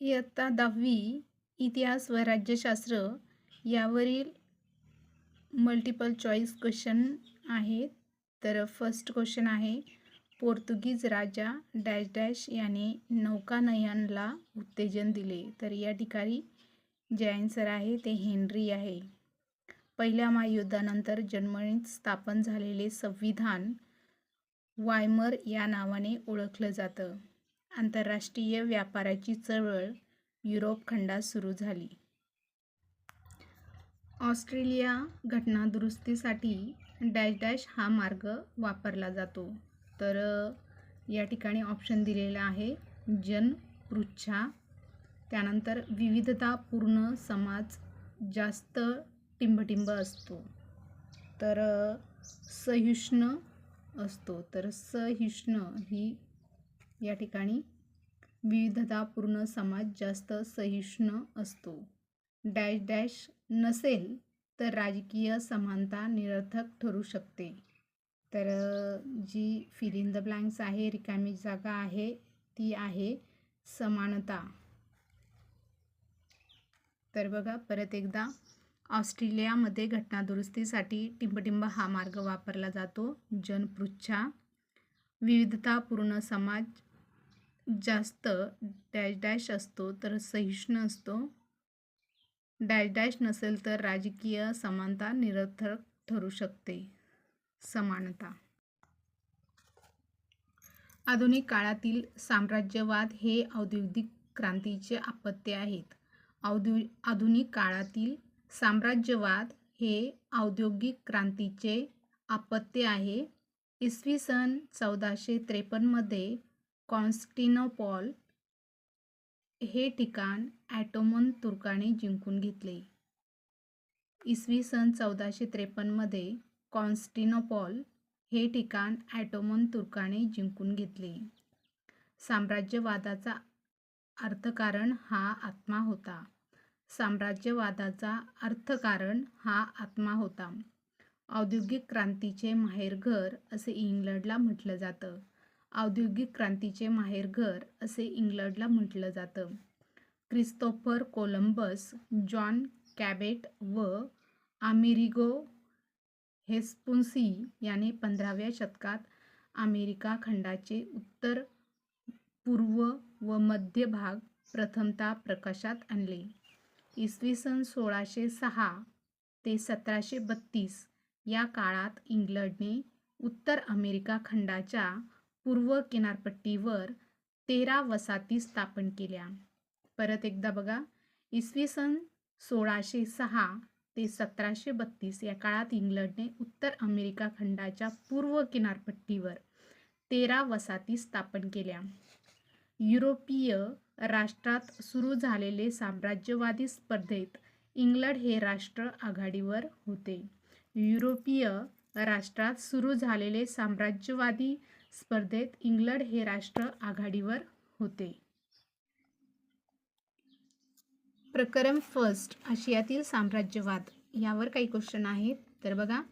इयत्ता दहावी इतिहास व राज्यशास्त्र यावरील मल्टिपल चॉईस क्वेश्चन आहेत. तर फर्स्ट क्वेश्चन आहे पोर्तुगीज राजा डॅश डॅश याने नौकानयनला उत्तेजन दिले. तर या ठिकाणी जे आन्सर आहे ते हेनरी आहे. पहिल्या महायुद्धानंतर जर्मनीत स्थापन झालेले संविधान वायमर या नावाने ओळखलं जातं. आंतरराष्ट्रीय व्यापाराची चळवळ युरोप खंडात सुरू झाली. ऑस्ट्रेलिया घटनादुरुस्तीसाठी डॅश डॅश हा मार्ग वापरला जातो. तर या ठिकाणी ऑप्शन दिलेला आहे जन पृच्छा. त्यानंतर विविधतापूर्ण समाज जास्त टिंबटिंब असतो. तर सहिष्णु असतो. तर सहिष्णु ही या ठिकाणी विविधतापूर्ण समाज जास्त सहिष्ण असतो. डॅश डॅश नसेल तर राजकीय समानता निरर्थक ठरू शकते. तर जी फिल इन द ब्लँक्स आहे रिकामी जागा आहे ती आहे समानता. तर बघा परत एकदा ऑस्ट्रेलियामध्ये घटनादुरुस्तीसाठी टिंबटिंब हा मार्ग वापरला जातो. जनपृच्छा विविधतापूर्ण समाज जास्त डॅश डॅश असतो तर सहिष्णू असतो. डॅश डॅश नसेल तर राजकीय समानता निरर्थक ठरू शकते. समानता. आधुनिक काळातील साम्राज्यवाद हे औद्योगिक क्रांतीचे आपत्य आहेत. औद्यो आधुनिक काळातील साम्राज्यवाद हे औद्योगिक क्रांतीचे आपत्य आहे. इसवी सन चौदाशे त्रेपन्नमध्ये कॉन्स्टिनोपॉल हे ठिकाण ॲटोमन तुर्काने जिंकून घेतले. इसवी सन चौदाशे त्रेपन्नमध्ये कॉन्स्टिनोपॉल हे ठिकाण ॲटोमन तुर्काने जिंकून घेतले. साम्राज्यवादाचा अर्थकारण हा आत्मा होता. साम्राज्यवादाचा अर्थकारण हा आत्मा होता. औद्योगिक क्रांतीचे माहेरघर असे इंग्लंडला म्हटलं जातं. औद्योगिक क्रांतीचे माहेरघर असे इंग्लंडला म्हटलं जातं. क्रिस्तोफर कोलंबस जॉन कॅबेट व आमेरिगो हेस्पुन्सी याने पंधराव्या शतकात अमेरिका खंडाचे उत्तर पूर्व व मध्य भाग प्रथमतः प्रकाशात आणले. इसवी सन सोळाशे सहा ते सतराशे बत्तीस या काळात इंग्लंडने उत्तर अमेरिका खंडाच्या पूर्व किनारपट्टीवर तेरा वसाहती स्थापन केल्या. परत एकदा बघा इसवी सन सोळाशे सहा ते सतराशे बत्तीस या काळात इंग्लंडने उत्तर अमेरिका खंडाच्या पूर्व किनारपट्टीवर तेरा वसाहती स्थापन केल्या. युरोपीय राष्ट्रात सुरू झालेले साम्राज्यवादी स्पर्धेत इंग्लंड हे राष्ट्र आघाडीवर होते. युरोपीय राष्ट्रात सुरू झालेले साम्राज्यवादी स्पर्धेत इंग्लंड हे राष्ट्र आघाडीवर होते. प्रकरण फर्स्ट आशियातील साम्राज्यवाद. यावर काही क्वेश्चन आहेत. तर बघा.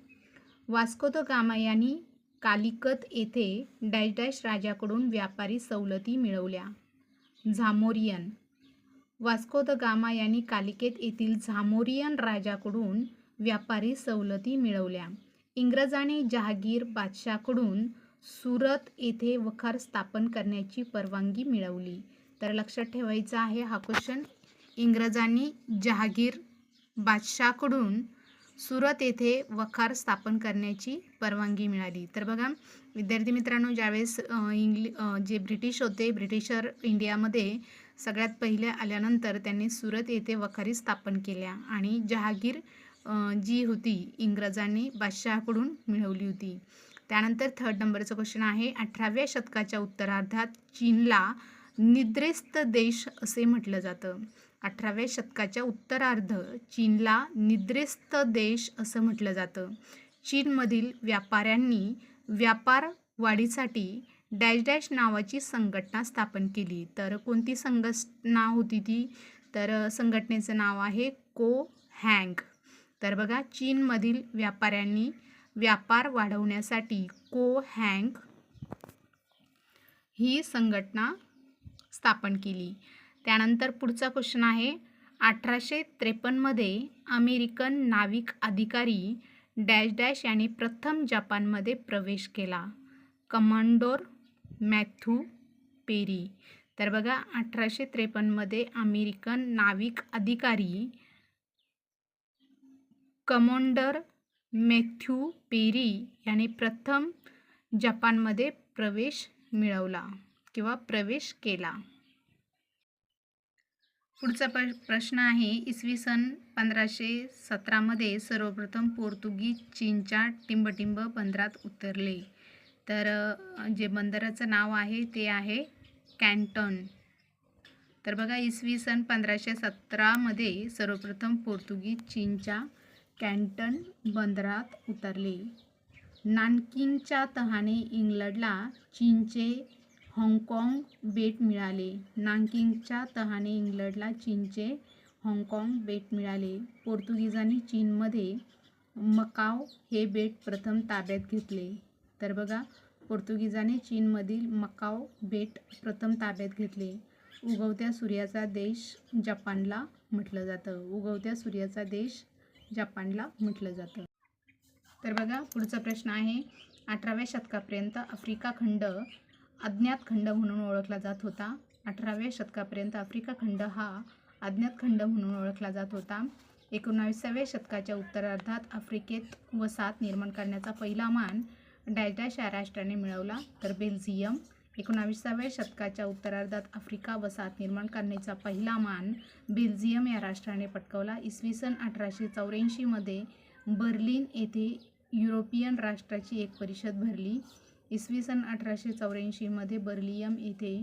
वास्को द गामा यांनी कालिकत येथे डॅश डॅश राजाकडून व्यापारी सवलती मिळवल्या. झामोरियन. वास्को द गामा यांनी कालिकेत येथील झामोरियन राजाकडून व्यापारी सवलती मिळवल्या. इंग्रजांनी जहागीर बादशाहकडून सुरत येथे वखार स्थापन करण्याची परवानगी मिळवली. तर लक्षात ठेवायचं आहे हा क्वेश्चन इंग्रजांनी जहागीर बादशाहकडून सुरत येथे वखार स्थापन करण्याची परवानगी मिळाली. तर बघा विद्यार्थी मित्रांनो ज्यावेळेस इंग्लि जे ब्रिटिश होते ब्रिटिशर इंडियामध्ये सगळ्यात पहिले आल्यानंतर त्यांनी सुरत येथे वखारी स्थापन केल्या आणि जहागीर जी होती इंग्रजांनी बादशहाकडून मिळवली होती. त्यानंतर थर्ड नंबरचं क्वेश्चन आहे अठराव्या शतकाच्या उत्तरार्धात चीनला निद्रेस्त देश असे म्हटलं जातं. अठराव्या शतकाच्या उत्तरार्ध चीनला निद्रेस्त देश असं म्हटलं जातं. चीनमधील व्यापाऱ्यांनी व्यापार वाढीसाठी डॅश डॅश नावाची संघटना स्थापन केली. तर कोणती संघटना होती ती? तर संघटनेचं नाव आहे को हँग. तर बघा चीनमधील व्यापाऱ्यांनी व्यापार वाढवण्यासाठी को हँग ही संघटना स्थापन केली. त्यानंतर पुढचा क्वेश्चन आहे अठराशे त्रेपन्नमध्ये अमेरिकन नाविक अधिकारी डॅश डॅश यांनी प्रथम जपानमध्ये प्रवेश केला. Commodore Matthew Perry. तर बघा अठराशे त्रेपन्नमध्ये अमेरिकन नाविक अधिकारी कमांडर मॅथ्यू पेरी यांनी प्रथम जपानमध्ये प्रवेश मिळवला किंवा प्रवेश केला. पुढचा प्र प्रश्न आहे इसवी सन पंधराशे सतरामध्ये सर्वप्रथम पोर्तुगीज चीनच्या टिंबटिंब बंदरात उतरले. तर जे बंदराचं नाव आहे ते आहे कॅन्टन. तर बघा इसवी सन पंधराशे सतरामध्ये सर्वप्रथम पोर्तुगीज चीनच्या कॅन्टन बंदरात उतरले. नानकिंगच्या तहाने इंग्लंडला चीनचे हाँगकाँग बेट मिळाले. नानकिंगच्या तहाने इंग्लंडला चीनचे हाँगकाँग बेट मिळाले. पोर्तुगीजांनी चीनमध्ये मकाव हे बेट प्रथम ताब्यात घेतले. तर बघा पोर्तुगीजाने चीनमधील मकाव बेट प्रथम ताब्यात घेतले. उगवत्या सूर्याचा देश जपानला म्हटलं जातं. उगवत्या सूर्याचा देश जपानला म्हटलं जातं. तर बघा पुढचा प्रश्न आहे. अठराव्या शतकापर्यंत आफ्रिका खंड अज्ञात खंड म्हणून ओळखला जात होता. अठराव्या शतकापर्यंत आफ्रिका खंड हा अज्ञात खंड म्हणून ओळखला जात होता. एकोणाविसाव्या शतकाच्या उत्तरार्धात आफ्रिकेत वसाहत निर्माण करण्याचा पहिला मान डॅश या राष्ट्राने मिळवला. तर बेल्झियम एकोणाविसाव्या शतकाच्या उत्तरार्धात आफ्रिका वसाहत निर्माण करण्याचा पहिला मान बेल्जियम या राष्ट्राने पटकवला. इसवी सन अठराशे चौऱ्याऐंशीमध्ये बर्लिन येथे युरोपियन राष्ट्राची एक परिषद भरली. इसवी सन अठराशे चौऱ्याऐंशीमध्ये बर्लियम येथे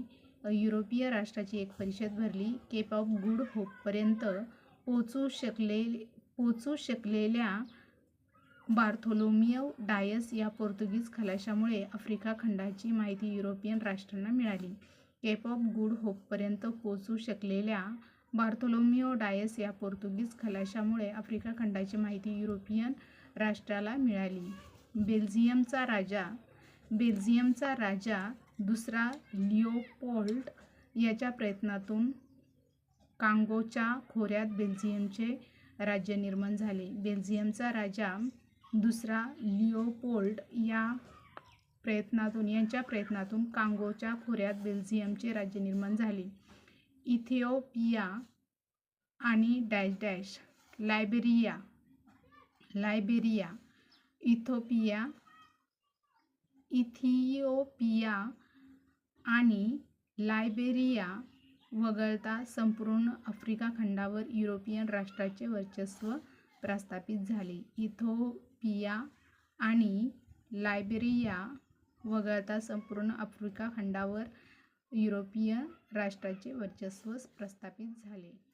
युरोपीय राष्ट्राची एक परिषद भरली. केप ऑफ गुड होपपर्यंत पोचू शकले पोचू शकलेल्या बार्थोलोमियव डायस या पोर्तुगीज खलाशामुळे आफ्रिका खंडाची माहिती युरोपियन राष्ट्रांना मिळाली. केप ऑफ गुड होपपर्यंत पोचू शकलेल्या बार्थोलोमियो डायस या पोर्तुगीज खलाशामुळे आफ्रिका खंडाची माहिती युरोपियन राष्ट्राला मिळाली. बेल्झियमचा राजा बेल्झियमचा राजा दुसरा लिओपोल्ड याच्या प्रयत्नातून कांगोच्या खोऱ्यात बेल्झियमचे राज्य निर्माण झाले. बेल्झियमचा राजा दुसरा लिओपोल्ड या प्रयत्नातून यांच्या प्रयत्नातून कांगोच्या खोऱ्यात बेल्झियमचे राज्य निर्माण झाले. इथिओपिया आणि dash dash Liberia Liberia Ethiopia Ethiopia आणि लायबेरिया वगळता संपूर्ण आफ्रिका खंडावर युरोपियन राष्ट्राचे वर्चस्व प्रस्थापित झाले. इथोपिया आणि लायबेरिया वगळता संपूर्ण आफ्रिका खंडावर युरोपीय राष्ट्राचे वर्चस्व प्रस्थापित झाले.